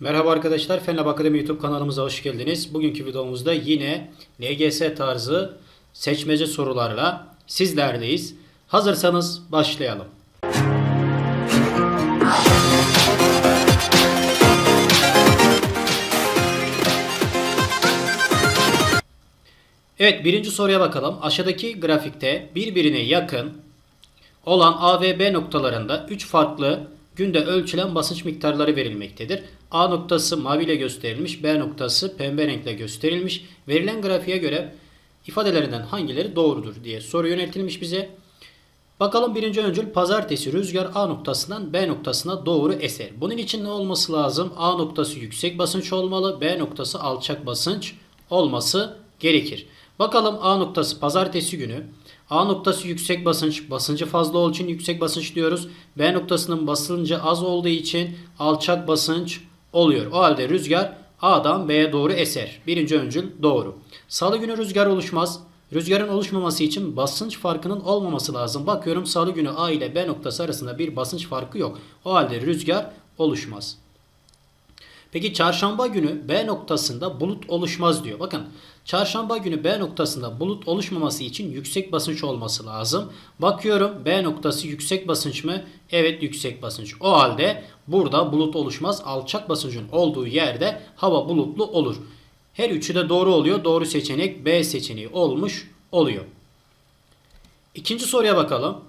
Merhaba arkadaşlar, Fenlab Akademi YouTube kanalımıza hoş geldiniz. Bugünkü videomuzda yine LGS tarzı seçmece sorularla sizlerleyiz. Hazırsanız başlayalım. Evet, birinci soruya bakalım. Aşağıdaki grafikte birbirine yakın olan A ve B noktalarında 3 farklı günde ölçülen basınç miktarları verilmektedir. A noktası maviyle gösterilmiş, B noktası pembe renkle gösterilmiş. Verilen grafiğe göre ifadelerinden hangileri doğrudur diye soru yöneltilmiş bize. Bakalım birinci öncül pazartesi rüzgar A noktasından B noktasına doğru eser. Bunun için ne olması lazım? A noktası yüksek basınç olmalı, B noktası alçak basınç olması gerekir. Bakalım A noktası pazartesi günü. A noktası yüksek basınç, basıncı fazla olduğu için yüksek basınç diyoruz. B noktasının basıncı az olduğu için alçak basınç oluyor. O halde rüzgar A'dan B'ye doğru eser. Birinci öncül doğru. Salı günü rüzgar oluşmaz. Rüzgarın oluşmaması için basınç farkının olmaması lazım. Bakıyorum salı günü A ile B noktası arasında bir basınç farkı yok. O halde rüzgar oluşmaz. Peki çarşamba günü B noktasında bulut oluşmaz diyor. Bakın çarşamba günü B noktasında bulut oluşmaması için yüksek basınç olması lazım. Bakıyorum B noktası yüksek basınç mı? Evet yüksek basınç. O halde burada bulut oluşmaz. Alçak basıncın olduğu yerde hava bulutlu olur. Her üçü de doğru oluyor. Doğru seçenek B seçeneği olmuş oluyor. İkinci soruya bakalım.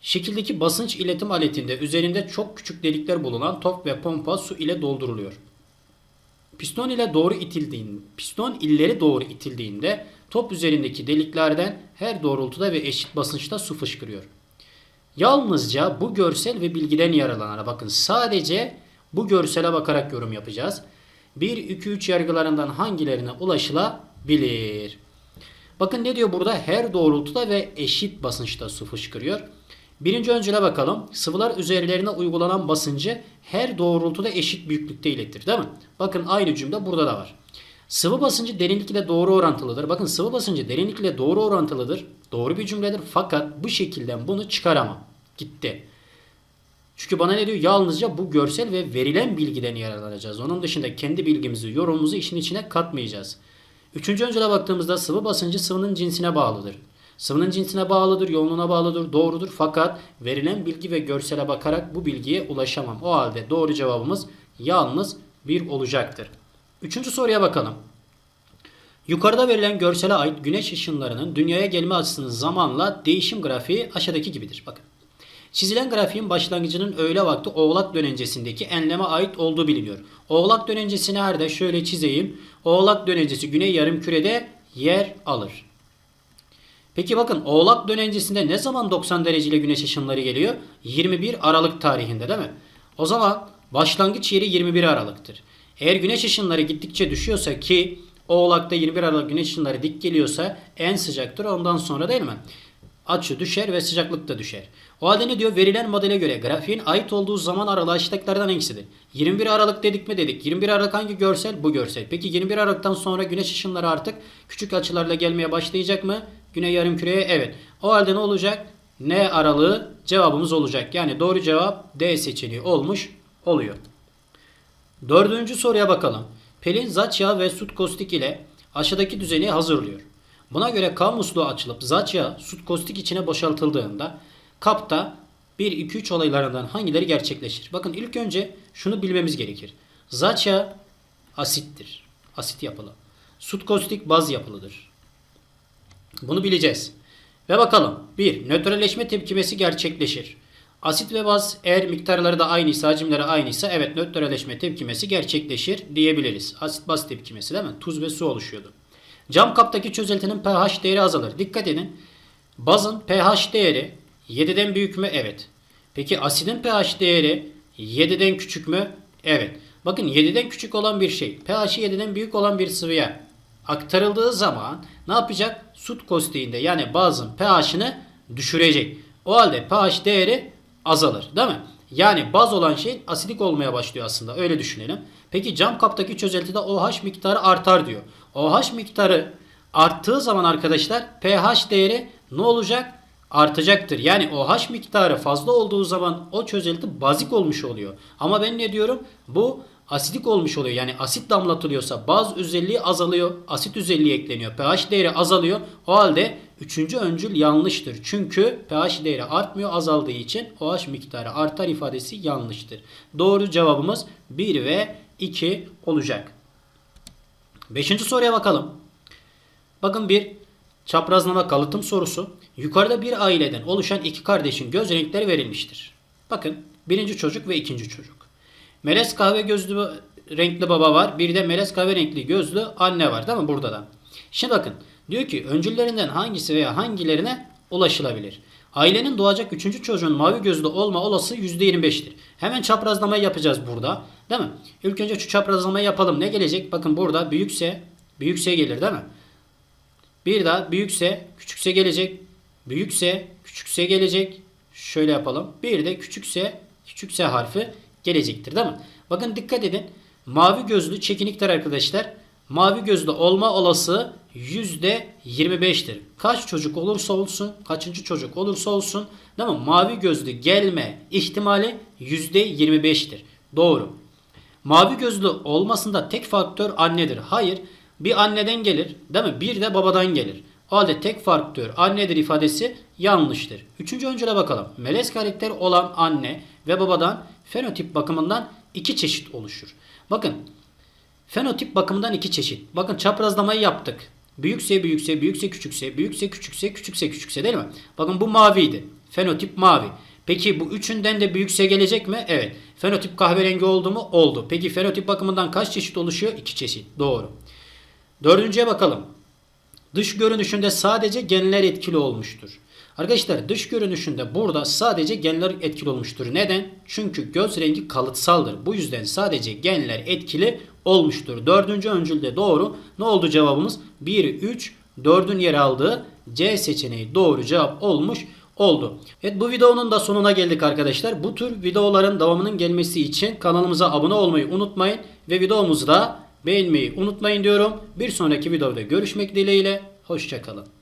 Şekildeki basınç iletim aletinde üzerinde çok küçük delikler bulunan top ve pompa su ile dolduruluyor. Piston ile doğru itildiğinde, piston illeri doğru itildiğinde top üzerindeki deliklerden her doğrultuda ve eşit basınçta su fışkırıyor. Yalnızca bu görsel ve bilgiden yararlanarak bakın sadece bu görsele bakarak yorum yapacağız. 1, 2, 3 yargılarından hangilerine ulaşılabilir? Bakın ne diyor burada? Her doğrultuda ve eşit basınçta su fışkırıyor. Birinci öncüle bakalım. Sıvılar üzerlerine uygulanan basıncı her doğrultuda eşit büyüklükte iletir değil mi? Bakın aynı cümle burada da var. Sıvı basıncı derinlik ile doğru orantılıdır. Bakın sıvı basıncı derinlik ile doğru orantılıdır. Doğru bir cümledir fakat bu şekilden bunu çıkaramam. Gitti. Çünkü bana ne diyor? Yalnızca bu görsel ve verilen bilgiden yararlanacağız. Onun dışında kendi bilgimizi, yorumumuzu işin içine katmayacağız. Üçüncü öncüle baktığımızda sıvı basıncı sıvının cinsine bağlıdır. Sıvının cinsine bağlıdır, yoğunluğuna bağlıdır, doğrudur. Fakat verilen bilgi ve görsele bakarak bu bilgiye ulaşamam. O halde doğru cevabımız yalnız bir olacaktır. Üçüncü soruya bakalım. Yukarıda verilen görsele ait güneş ışınlarının dünyaya gelme açısının zamanla değişim grafiği aşağıdaki gibidir. Bakın. Çizilen grafiğin başlangıcının öğle vakti oğlak dönencesindeki enleme ait olduğu biliniyor. Oğlak dönencesi nerede? Şöyle çizeyim. Oğlak dönencesi güney yarım kürede yer alır. Peki bakın Oğlak dönencesinde ne zaman 90 dereceyle güneş ışınları geliyor? 21 Aralık tarihinde değil mi? O zaman başlangıç yeri 21 Aralık'tır. Eğer güneş ışınları gittikçe düşüyorsa ki Oğlak'ta 21 Aralık güneş ışınları dik geliyorsa en sıcaktır ondan sonra değil mi? Açı düşer ve sıcaklık da düşer. O halde ne diyor? Verilen modele göre grafiğin ait olduğu zaman aralığı aşağıdakilerden hangisidir? 21 Aralık dedik mi dedik. 21 Aralık hangi görsel? Bu görsel. Peki 21 Aralık'tan sonra güneş ışınları artık küçük açılarla gelmeye başlayacak mı? Güney yarımküreye evet. O halde ne olacak? N aralığı cevabımız olacak. Yani doğru cevap D seçeneği olmuş oluyor. Dördüncü soruya bakalım. Pelin zaç yağı ve süt kostik ile aşağıdaki düzeni hazırlıyor. Buna göre K musluğu açılıp zaç yağı süt kostik içine boşaltıldığında kapta 1, 2, 3 olaylarından hangileri gerçekleşir? Bakın ilk önce şunu bilmemiz gerekir. Zaç yağı asittir. Asit yapılı. Süt kostik baz yapılıdır. Bunu bileceğiz. Ve bakalım. 1. Nötralleşme tepkimesi gerçekleşir. Asit ve baz eğer miktarları da aynıysa, hacimleri aynıysa evet nötralleşme tepkimesi gerçekleşir diyebiliriz. Asit baz tepkimesi değil mi? Tuz ve su oluşuyordu. Cam kaptaki çözeltinin pH değeri azalır. Dikkat edin. Bazın pH değeri 7'den büyük mü? Evet. Peki asidin pH değeri 7'den küçük mü? Evet. Bakın 7'den küçük olan bir şey, pH'i 7'den büyük olan bir sıvıya aktarıldığı zaman ne yapacak? Süt kostiğinde yani bazın pH'ını düşürecek. O halde pH değeri azalır değil mi? Yani baz olan şey asidik olmaya başlıyor aslında öyle düşünelim. Peki cam kaptaki çözeltide OH miktarı artar diyor. OH miktarı arttığı zaman arkadaşlar pH değeri ne olacak? artacaktır. Yani OH miktarı fazla olduğu zaman o çözelti bazik olmuş oluyor. Ama ben ne diyorum? Bu asidik olmuş oluyor. Yani asit damlatılıyorsa baz özelliği azalıyor. Asit özelliği ekleniyor. pH değeri azalıyor. O halde üçüncü öncül yanlıştır. Çünkü pH değeri artmıyor azaldığı için OH miktarı artar ifadesi yanlıştır. Doğru cevabımız 1 ve 2 olacak. Beşinci soruya bakalım. Bakın bir çaprazlama kalıtım sorusu. Yukarıda bir aileden oluşan iki kardeşin göz renkleri verilmiştir. Bakın birinci çocuk ve ikinci çocuk. Melez kahve gözlü renkli baba var. Bir de melez kahve renkli gözlü anne var değil mi burada da? Şimdi bakın diyor ki öncüllerinden hangisi veya hangilerine ulaşılabilir? Ailenin doğacak üçüncü çocuğun mavi gözlü olma olası %25'tir. Hemen çaprazlamayı yapacağız burada. Değil mi? İlk önce şu çaprazlamayı yapalım. Ne gelecek? Bakın burada büyükse büyükse gelir değil mi? Bir daha büyükse küçükse gelecek. Büyükse küçükse gelecek. Şöyle yapalım. Bir de küçükse küçükse harfi gelecektir değil mi? Bakın dikkat edin. Mavi gözlü çekinikler arkadaşlar. Mavi gözlü olma olası %25'tir. Kaç çocuk olursa olsun, kaçıncı çocuk olursa olsun değil mi? Mavi gözlü gelme ihtimali %25'tir. Doğru. Mavi gözlü olmasında tek faktör annedir. Hayır. Bir anneden gelir değil mi? Bir de babadan gelir. O halde tek faktör annedir ifadesi yanlıştır. Üçüncü öncüle bakalım. Melez karakter olan anne ve babadan fenotip bakımından iki çeşit oluşur. Bakın fenotip bakımından iki çeşit. Bakın çaprazlamayı yaptık. Büyükse büyükse büyükse küçükse büyükse küçükse küçükse küçükse değil mi? Bakın bu maviydi. Fenotip mavi. Peki bu üçünden de büyükse gelecek mi? Evet. Fenotip kahverengi oldu mu? Oldu. Peki fenotip bakımından kaç çeşit oluşuyor? İki çeşit. Doğru. Dördüncüye bakalım. Dış görünüşünde sadece genler etkili olmuştur. Arkadaşlar dış görünüşünde burada sadece genler etkili olmuştur. Neden? Çünkü göz rengi kalıtsaldır. Bu yüzden sadece genler etkili olmuştur. Dördüncü öncülde doğru. Ne oldu cevabımız? 1, 3, 4'ün yer aldığı C seçeneği doğru cevap olmuş oldu. Evet bu videonun da sonuna geldik arkadaşlar. Bu tür videoların devamının gelmesi için kanalımıza abone olmayı unutmayın. Ve videomuzu da beğenmeyi unutmayın diyorum. Bir sonraki videoda görüşmek dileğiyle. Hoşçakalın.